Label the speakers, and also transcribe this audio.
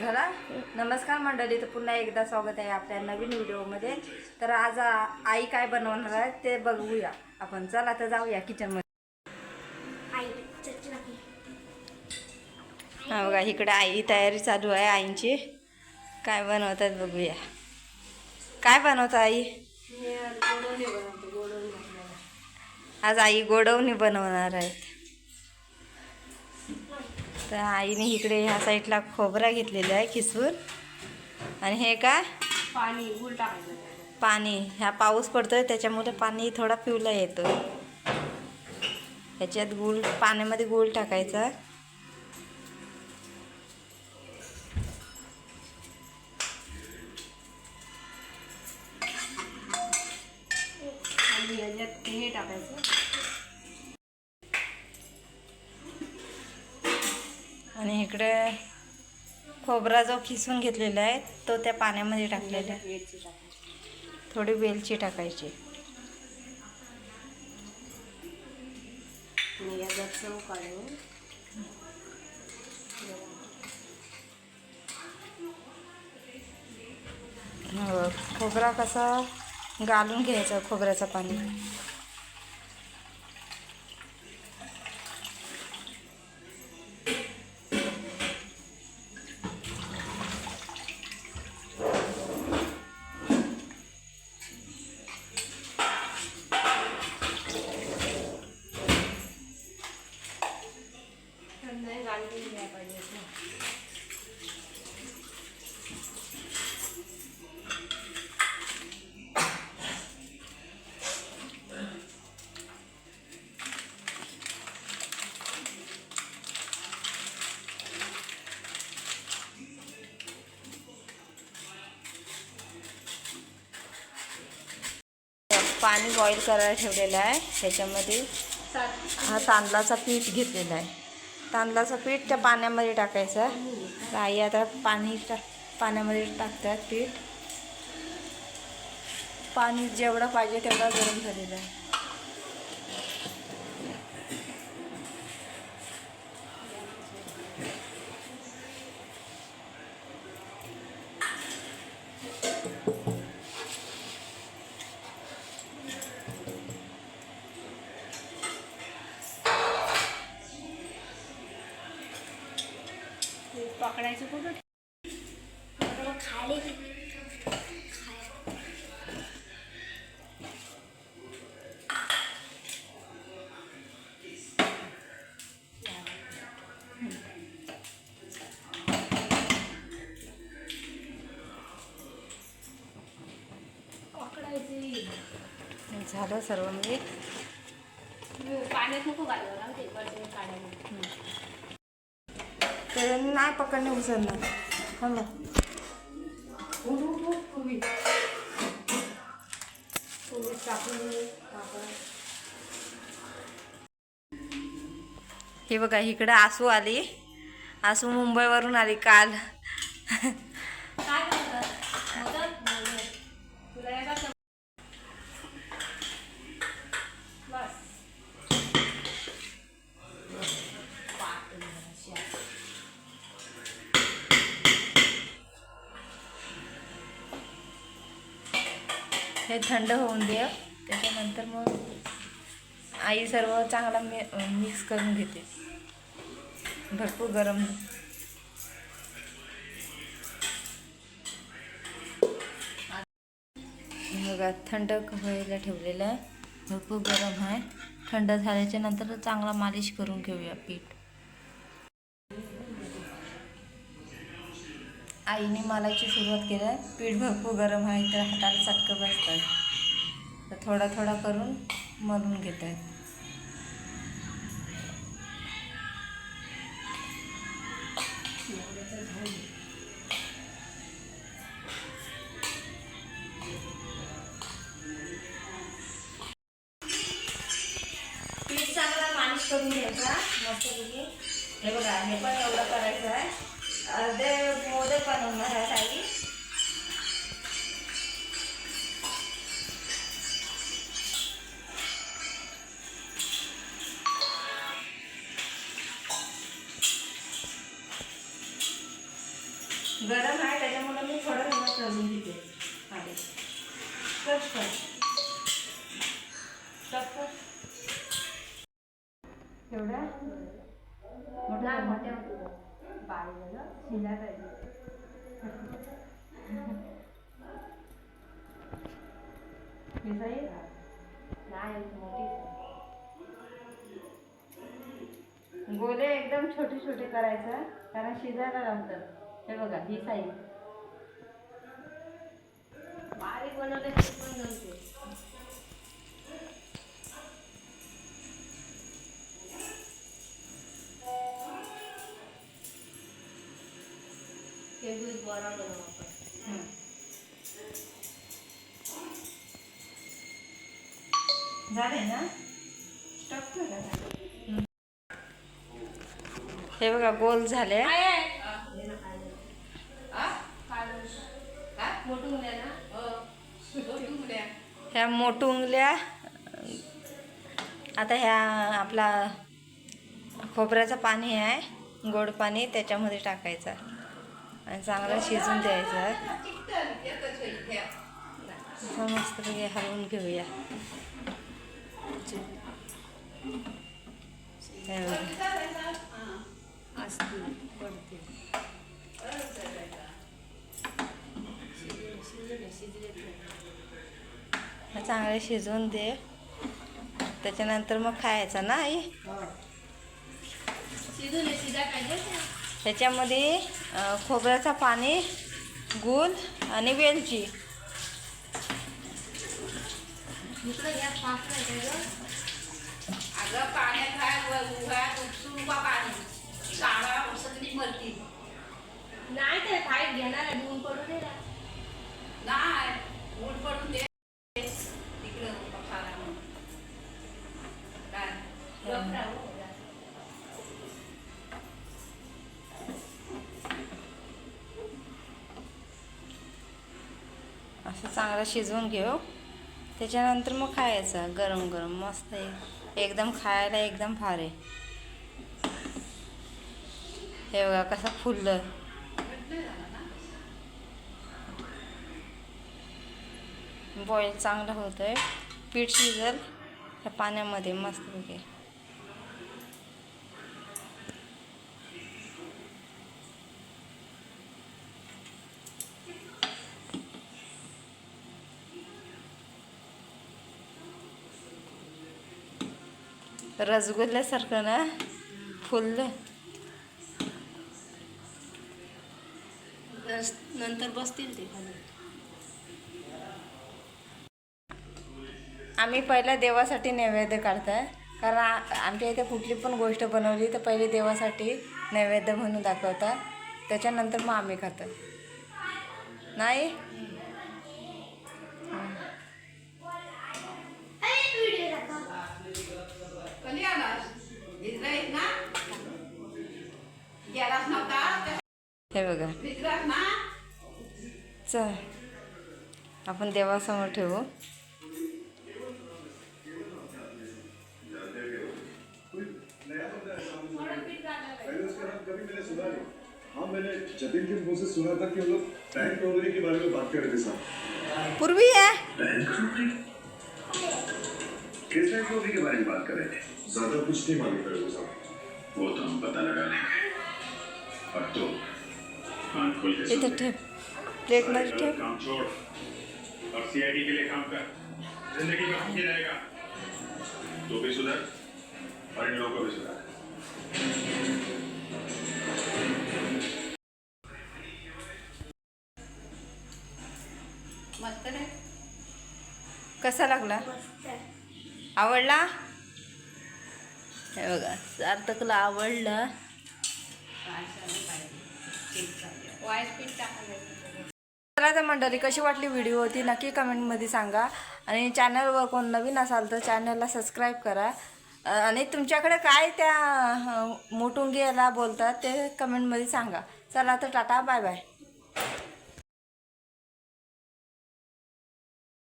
Speaker 1: झाला नमस्कार मंडळी तर पुन्हा एकदा स्वागत आहे आपल्या नवीन व्हिडिओमध्ये. तर आज आई काय बनवणार आहे ते बघूया. आपण चला तर जाऊया किचनमध्ये हा बघा इकडे आई तयारी चालू आहे आईंची. काय बनवतात बघूया. काय बनवत आई? आज आई गोडवणी बनवणार आहेत तर आईने इकडे ह्या साईडला खोबरा घेतलेला आहे खिसून आणि हे काय?
Speaker 2: पाणी
Speaker 1: पाणी. ह्या पाऊस पडतोय त्याच्यामुळे पाणी थोडा पिवला येतो ह्याच्यात गुळ पाण्यामध्ये गुळ टाकायचा.
Speaker 2: हे टाकायचं.
Speaker 1: आणि इकडे खोबरा जो खिसून घेतलेला आहे तो त्या पाण्यामध्ये टाकलेला आहे. थोडी वेलची टाकायची. खोबरा कसा गालून घ्यायचा खोबऱ्याचं पाणी? बॉईल करायला ठेवलेलं आहे. त्याच्यामध्ये हा तांदळाचा पीठ घेतलेला आहे. तांदळाचं पीठ त्या पाण्यामध्ये टाकायचं तर आई आता पाणी टा पाण्यामध्ये टाकतात पीठ. पाणी जेवढं पाहिजे तेवढं गरम झालेलं आहे.
Speaker 2: पकडायचं कुठं? पकडायचे.
Speaker 1: झालं सर्व म्हणजे?
Speaker 2: पाण्यात नको घालवा काढायला
Speaker 1: तर नाही पकडणे उसरणार
Speaker 2: हॅलो
Speaker 1: हे बघा इकडं आसू आली. आसू मुंबईवरून आली काल. हे थंड होऊन दे. त्याच्यानंतर मग आई सर्व चांगला मि मिक्स करून घेते. भरपूर गरम. बघा थंड व्हायला ठेवलेलं आहे. भरपूर गरम आहे. थंड झाल्याच्यानंतर चांगला मालिश करून घेऊया पीठ. आईने मालाची सुरुवात केली. आहे पीठ भरपूर गरम आहे तर हाताला चटकं बसतात. तर थोडा थोडा करून मलून घेत आहेत पीठ चांगला मालिश करून घ्यायचा. मस्त हे बघा हे पण एवढं करायचं आहे अर्धे मोदक बनवणार आहे आई गरम आहे त्याच्यामुळे मी थोडं थोडं करून घेते. आधी कट कर. बाळीला शिला पाहिजे. हे जाईल नाही मोठी गोले एकदम छोटे छोटे करायचं कारण शिजायला लागतात हे बघा ही साईज
Speaker 2: बारीक बनवले पण जमते. दूध बरा बनवू आपण
Speaker 1: झाले ना स्टॉप करा हे? बघा गोल झाले
Speaker 2: ना
Speaker 1: ह्या मोठुंगल्या आता ह्या आपला खोबऱ्याचं पाणी आहे गोड पाणी त्याच्यामध्ये टाकायचं. आणि चांगलं शिजून द्यायचं. मस्तपैकी हलवून घेऊया. चांगले शिजवून दे. त्याच्यानंतर मग खायचं ना आई?
Speaker 2: शिजले
Speaker 1: खोबऱ्याचं पाणी गूळ आणि वेलची.
Speaker 2: नाही ते फाईट घेणार आहे धुवून पडू दे ना
Speaker 3: नाही.
Speaker 1: चांगला शिजवून घेऊ. त्याच्यानंतर मग खायचं गरम गरम मस्त आहे. एकदम खायला एकदम भार. आहे हे बघा कसं फुललं. बॉईल चांगलं होतं आहे पीठ शिजल ह्या पाण्यामध्ये मस्तपैकी रसगुल्ल्यासारखं ना फुललं.
Speaker 2: बस, नंतर बसतील ते
Speaker 1: आम्ही पहिल्या देवासाठी नैवेद्य काढताय. कारण आमच्या इथे कुठली पण गोष्ट बनवली तर पहिले देवासाठी नैवेद्य म्हणून दाखवतात. त्याच्यानंतर मग आम्ही खातो नाही?
Speaker 4: कर रहे थे साहब
Speaker 1: पूर्वी आहे
Speaker 4: बैंक रॉबरी किस बैंक रॉबरी के बारे में बात कर रहे थे? ज़्यादा कुछ नहीं मालूम साहब वो तो हम पता लगा लेंगे। अब तो
Speaker 1: प्लेटमध्ये ठेव
Speaker 4: काम छोड़ और सीआईडी के लिए काम कर जिंदगी में रहेगा तो भी सुधर और इन लोगों को भी सुधर
Speaker 3: मस्त रे
Speaker 1: कसा लागला आवडला हे बघा सार्थकला आवडला चला तर मंडळी कशी वाटली व्हिडिओ होती नक्की कमेंटमध्ये सांगा. आणि चॅनलवर कोण नवीन असाल तर चॅनलला सबस्क्राईब करा. आणि तुमच्याकडे काय त्या अ, मोटुंगी याला बोलतात ते कमेंटमध्ये सांगा. चला तर टाटा बाय बाय